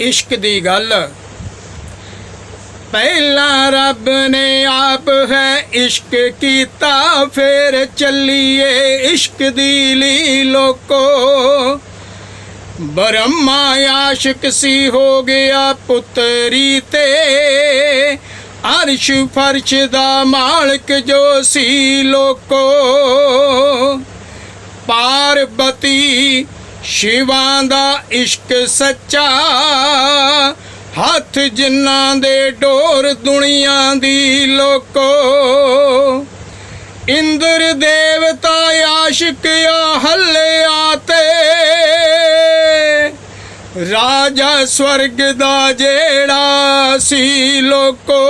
ਇਸ਼ਕ ਦੀ ਗੱਲ। ਪਹਿਲਾਂ ਰੱਬ ਨੇ ਆਪ ਹੈ ਇਸ਼ਕ ਕੀਤਾ, ਫੇਰ ਚੱਲੀਏ ਇਸ਼ਕ ਦੀ ਲੀ ਲੋਕੋ। ਬ੍ਰਹਮਾ ਆਸ਼ਿਕ ਸੀ ਹੋ ਗਿਆ ਪੁੱਤਰੀ ਤੇ, ਅਰਸ਼ ਫਰਸ਼ ਦਾ ਮਾਲਕ ਜੋ ਸੀ ਲੋਕੋ। ਪਾਰਬਤੀ ਸ਼ਿਵਾਂ ਦਾ ਇਸ਼ਕ ਸੱਚਾ, ਹੱਥ ਜਿਨ੍ਹਾਂ ਦੇ ਡੋਰ ਦੁਨੀਆ ਦੀ ਲੋਕੋ। ਇੰਦਰ ਦੇਵਤਾ ਆਸ਼ਿਕ ਆ ਹੱਲਿਆ ਆਤੇ, ਰਾਜਾ ਸਵਰਗ ਦਾ ਜਿਹੜਾ ਸੀ ਲੋਕੋ।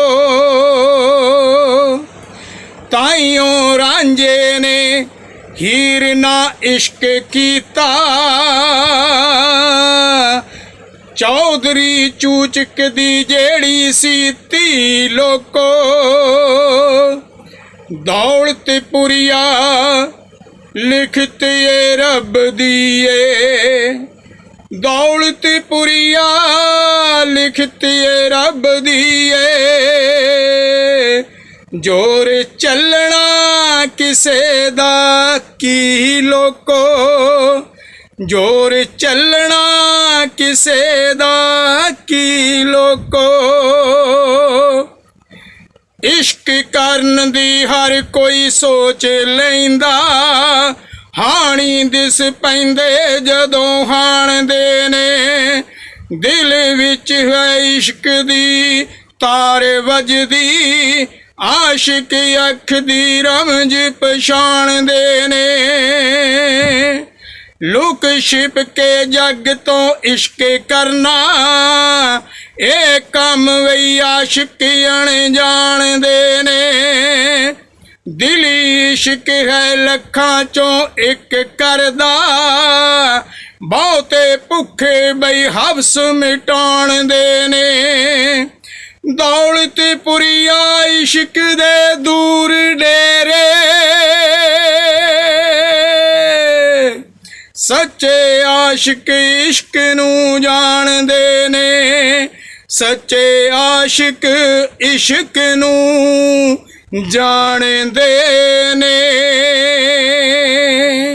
ਤਾਈਓ ਰਾਂਝੇ ਨੇ ਹੀਰ ਨਾ ਇਸ਼ਕ ਕੀਤਾ। ਚੌਧਰੀ ਚੂਚਕ ਦੀ ਜਿਹੜੀ ਸੀ ਤੀ ਲੋਕੋ, ਦੌਲਤ ਪੁਰੀਆ ਲਿਖਤ ਏ ਰੱਬ ਦੀ ਏ ਦੌਲਤ ਪੁਰੀਆ ਲਿਖਤ ਏ ਰੱਬ ਦੀ ਏ ਜੋਰ ਚੱਲਣਾ ਕਿਸੇ ਦਾ ਕੀ ਲੋਕੋ? ਜੋਰ ਚੱਲਣਾ ਕਿਸੇ ਦਾ ਕੀ ਲੋਕੋ? ਇਸ਼ਕ ਕਰਨ ਦੀ ਹਰ ਕੋਈ ਸੋਚ ਲੈਂਦਾ। ਹਾਣੀ ਦਿਸ ਪੈਂਦੇ ਜਦੋਂ ਹਾਣਦੇ ਨੇ। ਦਿਲ ਵਿੱਚ ਹੈ ਇਸ਼ਕ ਦੀ, ਤਾਰ ਵੱਜਦੀ। ਆਸ਼ਿਕ ਅੱਖ ਦੀ ਰਮਜ ਪਛਾਣਦੇ ਨੇ। ਲੁਕ ਛਿਪ ਕੇ ਜੱਗ ਤੋਂ ਇਸ਼ਕ ਕਰਨਾ, ਇਹ ਕੰਮ ਵਈ ਆਸ਼ਿਕ ਅਣਜਾਣਦੇ ਨੇ। ਦਿਲੀ ਇਸ਼ਕ ਹੈ ਲੱਖਾਂ ਚੋਂ ਇੱਕ ਕਰਦਾ, ਬਹੁਤੇ ਭੁੱਖੇ ਬਈ ਹਵਸ ਮਿਟਾਣਦੇ ਨੇ। ਦੌਲਤ ਪੁਰੀਆ ਇਸ਼ਕ ਦੇ ਦੂਰ ਡੇਰੇ। ਸੱਚੇ ਆਸ਼ਿਕ ਇਸ਼ਕ ਨੂੰ ਜਾਣਦੇ ਨੇ। ਸੱਚੇ ਆਸ਼ਿਕ ਇਸ਼ਕ ਨੂੰ ਜਾਣਦੇ ਨੇ।